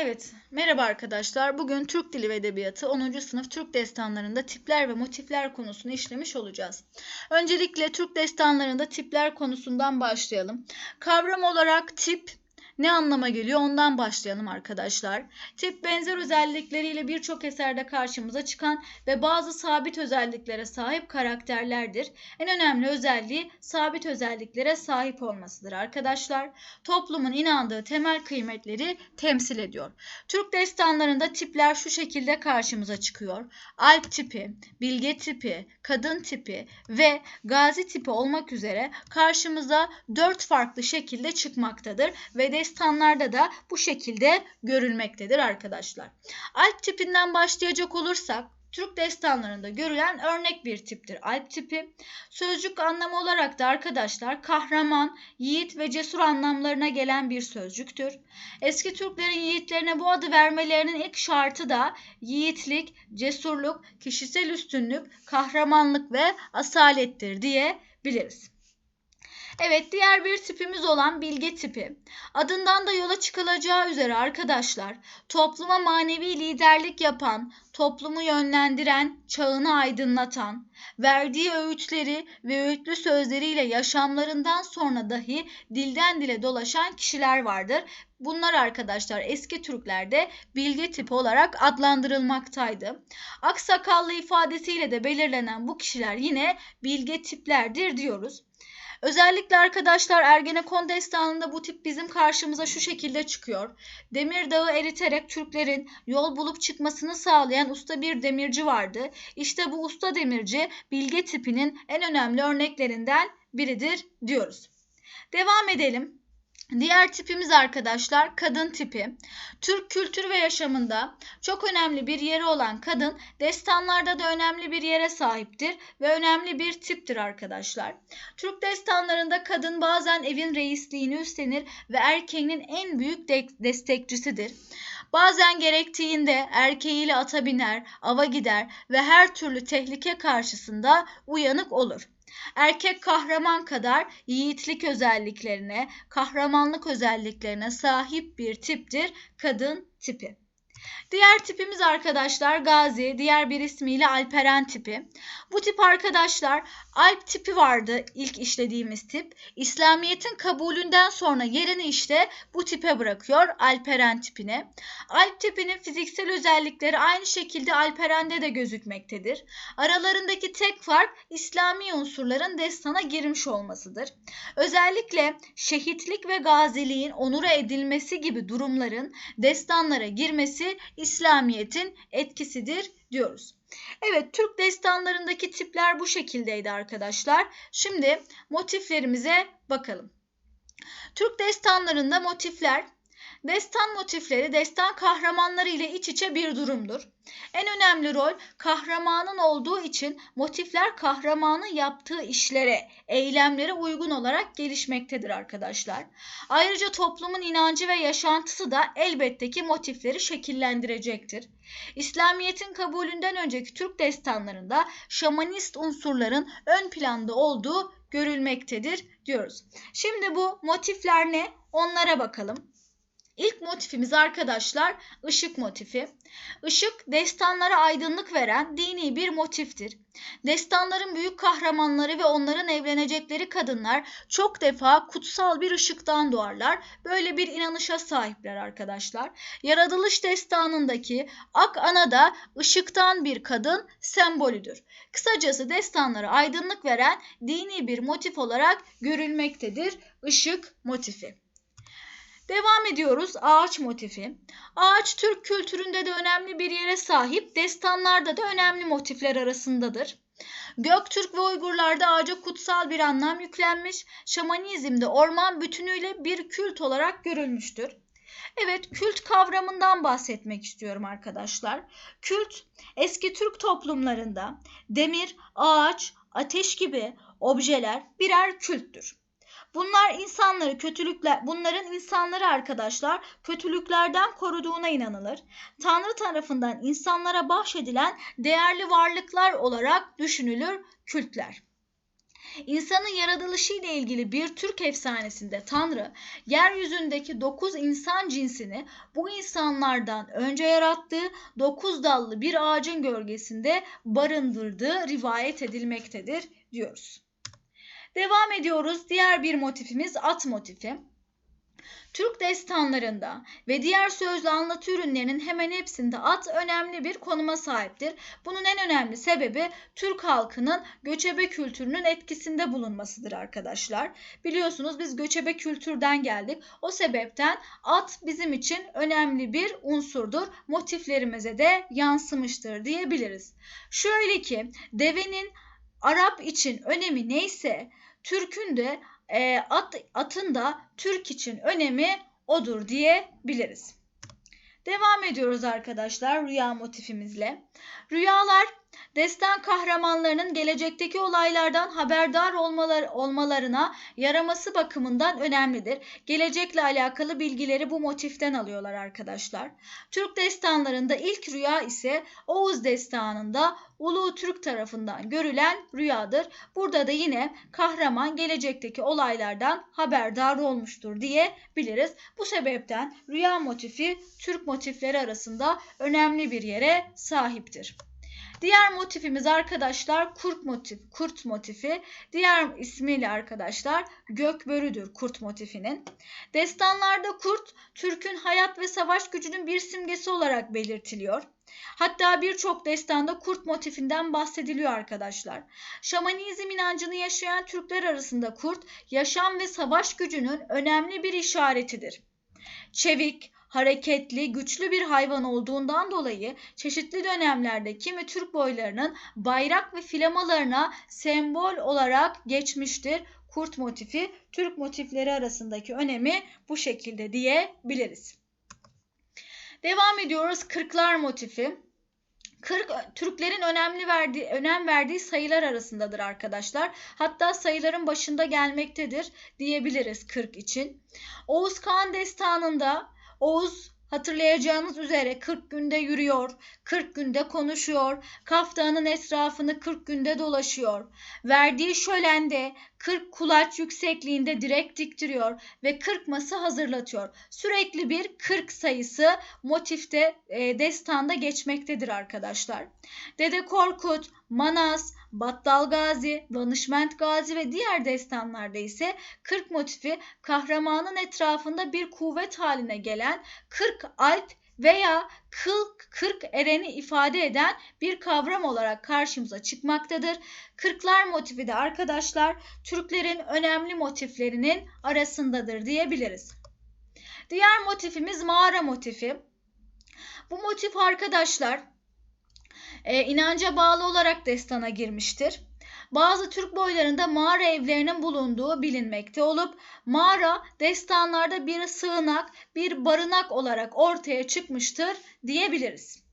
Evet, merhaba arkadaşlar. Bugün Türk Dili ve Edebiyatı 10. sınıf Türk destanlarında tipler ve motifler konusunu işlemiş olacağız. Öncelikle Türk destanlarında tipler konusundan başlayalım. Kavram olarak tip ne anlama geliyor ondan başlayalım arkadaşlar. Tip benzer özellikleriyle birçok eserde karşımıza çıkan ve bazı sabit özelliklere sahip karakterlerdir. En önemli özelliği sabit özelliklere sahip olmasıdır arkadaşlar. Toplumun inandığı temel kıymetleri temsil ediyor. Türk destanlarında tipler şu şekilde karşımıza çıkıyor. Alp tipi, bilge tipi, kadın tipi ve gazi tipi olmak üzere karşımıza dört farklı şekilde çıkmaktadır ve destanlarda da bu şekilde görülmektedir arkadaşlar. Alp tipinden başlayacak olursak Türk destanlarında görülen örnek bir tiptir alp tipi. Sözcük anlamı olarak da arkadaşlar kahraman, yiğit ve cesur anlamlarına gelen bir sözcüktür. Eski Türklerin yiğitlerine bu adı vermelerinin ilk şartı da yiğitlik, cesurluk, kişisel üstünlük, kahramanlık ve asalettir diye biliriz. Evet diğer bir tipimiz olan bilge tipi. Adından da yola çıkılacağı üzere arkadaşlar topluma manevi liderlik yapan, toplumu yönlendiren, çağını aydınlatan, verdiği öğütleri ve öğütlü sözleriyle yaşamlarından sonra dahi dilden dile dolaşan kişiler vardır. Bunlar arkadaşlar eski Türklerde bilge tipi olarak adlandırılmaktaydı. Aksakallı ifadesiyle de belirlenen bu kişiler yine bilge tiplerdir diyoruz. Özellikle arkadaşlar Ergenekon destanında bu tip bizim karşımıza şu şekilde çıkıyor. Demir dağı eriterek Türklerin yol bulup çıkmasını sağlayan usta bir demirci vardı. İşte bu usta demirci bilge tipinin en önemli örneklerinden biridir diyoruz. Devam edelim. Diğer tipimiz arkadaşlar kadın tipi. Türk kültürü ve yaşamında çok önemli bir yeri olan kadın destanlarda da önemli bir yere sahiptir ve önemli bir tiptir arkadaşlar. Türk destanlarında kadın bazen evin reisliğini üstlenir ve erkeğinin en büyük de destekçisidir. Bazen gerektiğinde erkeğiyle ata biner, ava gider ve her türlü tehlike karşısında uyanık olur. Erkek kahraman kadar yiğitlik özelliklerine, kahramanlık özelliklerine sahip bir tiptir kadın tipi. Diğer tipimiz arkadaşlar Gazi, diğer bir ismiyle Alperen tipi. Bu tip arkadaşlar Alp tipi vardı ilk işlediğimiz tip. İslamiyet'in kabulünden sonra yerini işte bu tipe bırakıyor Alperen tipine. Alp tipinin fiziksel özellikleri aynı şekilde Alperen'de de gözükmektedir. Aralarındaki tek fark İslami unsurların destana girmiş olmasıdır. Özellikle şehitlik ve gaziliğin onura edilmesi gibi durumların destanlara girmesi İslamiyet'in etkisidir diyoruz. Evet Türk destanlarındaki tipler bu şekildeydi arkadaşlar. Şimdi motiflerimize bakalım. Türk destanlarında motifler Destan motifleri destan kahramanları ile iç içe bir durumdur. En önemli rol kahramanın olduğu için motifler kahramanın yaptığı işlere, eylemlere uygun olarak gelişmektedir arkadaşlar. Ayrıca toplumun inancı ve yaşantısı da elbette ki motifleri şekillendirecektir. İslamiyet'in kabulünden önceki Türk destanlarında şamanist unsurların ön planda olduğu görülmektedir diyoruz. Şimdi bu motifler ne? Onlara bakalım. İlk motifimiz arkadaşlar ışık motifi. Işık destanlara aydınlık veren dini bir motiftir. Destanların büyük kahramanları ve onların evlenecekleri kadınlar çok defa kutsal bir ışıktan doğarlar. Böyle bir inanışa sahipler arkadaşlar. Yaratılış destanındaki Ak Ana da ışıktan bir kadın sembolüdür. Kısacası destanlara aydınlık veren dini bir motif olarak görülmektedir ışık motifi. Devam ediyoruz ağaç motifi. Ağaç Türk kültüründe de önemli bir yere sahip, destanlarda da önemli motifler arasındadır. Göktürk ve Uygurlarda ağaca kutsal bir anlam yüklenmiş, şamanizmde orman bütünüyle bir kült olarak görülmüştür. Evet, kült kavramından bahsetmek istiyorum arkadaşlar. Kült, eski Türk toplumlarında demir, ağaç, ateş gibi objeler birer külttür. Bunlar insanları kötülükler, bunların insanları arkadaşlar kötülüklerden koruduğuna inanılır. Tanrı tarafından insanlara bahşedilen değerli varlıklar olarak düşünülür kültler. İnsanın yaratılışı ile ilgili bir Türk efsanesinde Tanrı, yeryüzündeki dokuz insan cinsini bu insanlardan önce yarattığı dokuz dallı bir ağacın gölgesinde barındırdığı rivayet edilmektedir diyoruz. Devam ediyoruz. Diğer bir motifimiz at motifi. Türk destanlarında ve diğer sözlü anlatı ürünlerinin hemen hepsinde at önemli bir konuma sahiptir. Bunun en önemli sebebi Türk halkının göçebe kültürünün etkisinde bulunmasıdır arkadaşlar. Biliyorsunuz biz göçebe kültürden geldik. O sebepten at bizim için önemli bir unsurdur. Motiflerimize de yansımıştır diyebiliriz. Şöyle ki devenin Arap için önemi neyse Türk'ün de e, at, atın da Türk için önemi odur diyebiliriz. Devam ediyoruz arkadaşlar rüya motifimizle. Rüyalar destan kahramanlarının gelecekteki olaylardan haberdar olmalar, olmalarına yaraması bakımından önemlidir. Gelecekle alakalı bilgileri bu motiften alıyorlar arkadaşlar. Türk destanlarında ilk rüya ise Oğuz destanında Ulu Türk tarafından görülen rüyadır. Burada da yine kahraman gelecekteki olaylardan haberdar olmuştur diyebiliriz. Bu sebepten rüya motifi Türk motifleri arasında önemli bir yere sahiptir. Diğer motifimiz arkadaşlar kurt motif, kurt motifi. Diğer ismiyle arkadaşlar gökbörüdür kurt motifinin. Destanlarda kurt Türk'ün hayat ve savaş gücünün bir simgesi olarak belirtiliyor. Hatta birçok destanda kurt motifinden bahsediliyor arkadaşlar. Şamanizm inancını yaşayan Türkler arasında kurt yaşam ve savaş gücünün önemli bir işaretidir. Çevik, hareketli, güçlü bir hayvan olduğundan dolayı çeşitli dönemlerde kimi Türk boylarının bayrak ve flamalarına sembol olarak geçmiştir. Kurt motifi Türk motifleri arasındaki önemi bu şekilde diyebiliriz. Devam ediyoruz kırklar motifi. 40 Türklerin önemli verdiği, önem verdiği sayılar arasındadır arkadaşlar. Hatta sayıların başında gelmektedir diyebiliriz 40 için. Oğuz Kağan destanında Oğuz hatırlayacağınız üzere 40 günde yürüyor, 40 günde konuşuyor, kaftanın etrafını 40 günde dolaşıyor. Verdiği şölende 40 kulaç yüksekliğinde direk diktiriyor ve 40 masa hazırlatıyor. Sürekli bir 40 sayısı motifte e, destanda geçmektedir arkadaşlar. Dede Korkut, Manas, Battal Gazi, Danışment Gazi ve diğer destanlarda ise 40 motifi kahramanın etrafında bir kuvvet haline gelen 40 alp veya 40, 40 ereni ifade eden bir kavram olarak karşımıza çıkmaktadır. Kırklar motifi de arkadaşlar Türklerin önemli motiflerinin arasındadır diyebiliriz. Diğer motifimiz mağara motifi. Bu motif arkadaşlar e, inanca bağlı olarak destana girmiştir. Bazı Türk boylarında mağara evlerinin bulunduğu bilinmekte olup mağara destanlarda bir sığınak, bir barınak olarak ortaya çıkmıştır diyebiliriz.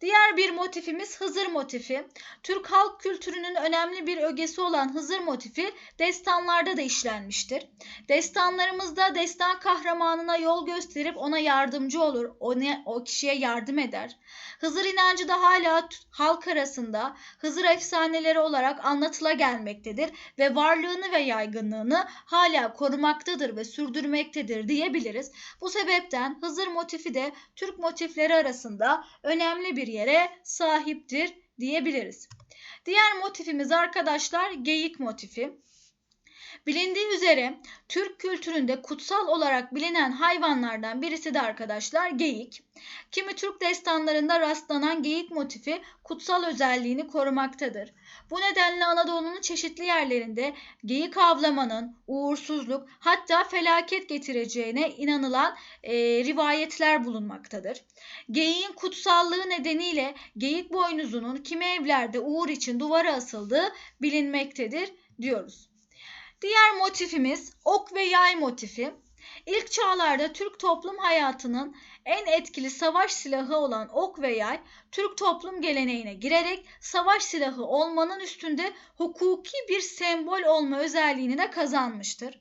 Diğer bir motifimiz Hızır motifi. Türk halk kültürünün önemli bir ögesi olan Hızır motifi destanlarda da işlenmiştir. Destanlarımızda destan kahramanına yol gösterip ona yardımcı olur, ona, o kişiye yardım eder. Hızır inancı da hala halk arasında Hızır efsaneleri olarak anlatıla gelmektedir ve varlığını ve yaygınlığını hala korumaktadır ve sürdürmektedir diyebiliriz. Bu sebepten Hızır motifi de Türk motifleri arasında önemli bir yere sahiptir diyebiliriz. Diğer motifimiz arkadaşlar geyik motifi. Bilindiği üzere Türk kültüründe kutsal olarak bilinen hayvanlardan birisi de arkadaşlar geyik. Kimi Türk destanlarında rastlanan geyik motifi kutsal özelliğini korumaktadır. Bu nedenle Anadolu'nun çeşitli yerlerinde geyik avlamanın uğursuzluk hatta felaket getireceğine inanılan e, rivayetler bulunmaktadır. Geyiğin kutsallığı nedeniyle geyik boynuzunun kimi evlerde uğur için duvara asıldığı bilinmektedir diyoruz. Diğer motifimiz ok ve yay motifi. İlk çağlarda Türk toplum hayatının en etkili savaş silahı olan ok ve yay, Türk toplum geleneğine girerek savaş silahı olmanın üstünde hukuki bir sembol olma özelliğini de kazanmıştır.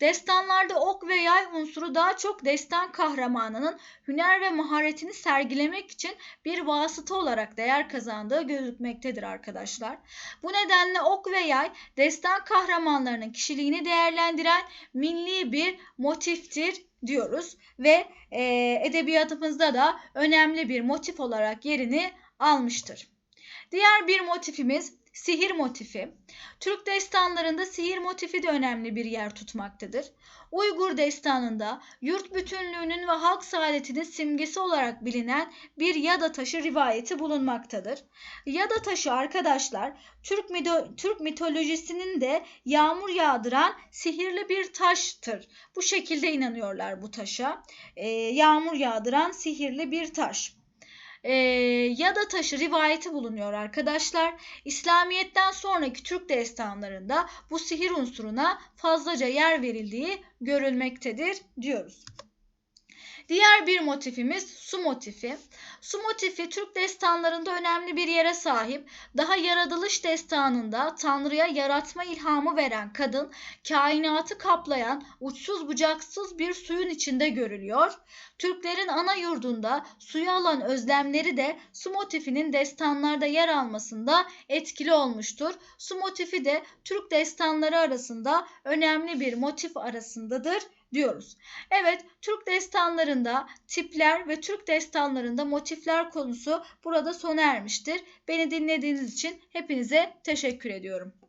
Destanlarda ok ve yay unsuru daha çok destan kahramanının hüner ve maharetini sergilemek için bir vasıta olarak değer kazandığı gözükmektedir arkadaşlar. Bu nedenle ok ve yay destan kahramanlarının kişiliğini değerlendiren milli bir motiftir diyoruz ve e, edebiyatımızda da önemli bir motif olarak yerini almıştır. Diğer bir motifimiz sihir motifi. Türk destanlarında sihir motifi de önemli bir yer tutmaktadır. Uygur destanında yurt bütünlüğünün ve halk saadetinin simgesi olarak bilinen bir yada taşı rivayeti bulunmaktadır. Yada taşı arkadaşlar Türk, mito Türk mitolojisinin de yağmur yağdıran sihirli bir taştır. Bu şekilde inanıyorlar bu taşa. Ee, yağmur yağdıran sihirli bir taş e, ya da taşı rivayeti bulunuyor arkadaşlar. İslamiyet'ten sonraki Türk destanlarında bu sihir unsuruna fazlaca yer verildiği görülmektedir diyoruz. Diğer bir motifimiz su motifi. Su motifi Türk destanlarında önemli bir yere sahip. Daha yaratılış destanında Tanrı'ya yaratma ilhamı veren kadın kainatı kaplayan uçsuz bucaksız bir suyun içinde görülüyor. Türklerin ana yurdunda suyu alan özlemleri de su motifinin destanlarda yer almasında etkili olmuştur. Su motifi de Türk destanları arasında önemli bir motif arasındadır diyoruz. Evet, Türk destanlarında tipler ve Türk destanlarında motifler konusu burada sona ermiştir. Beni dinlediğiniz için hepinize teşekkür ediyorum.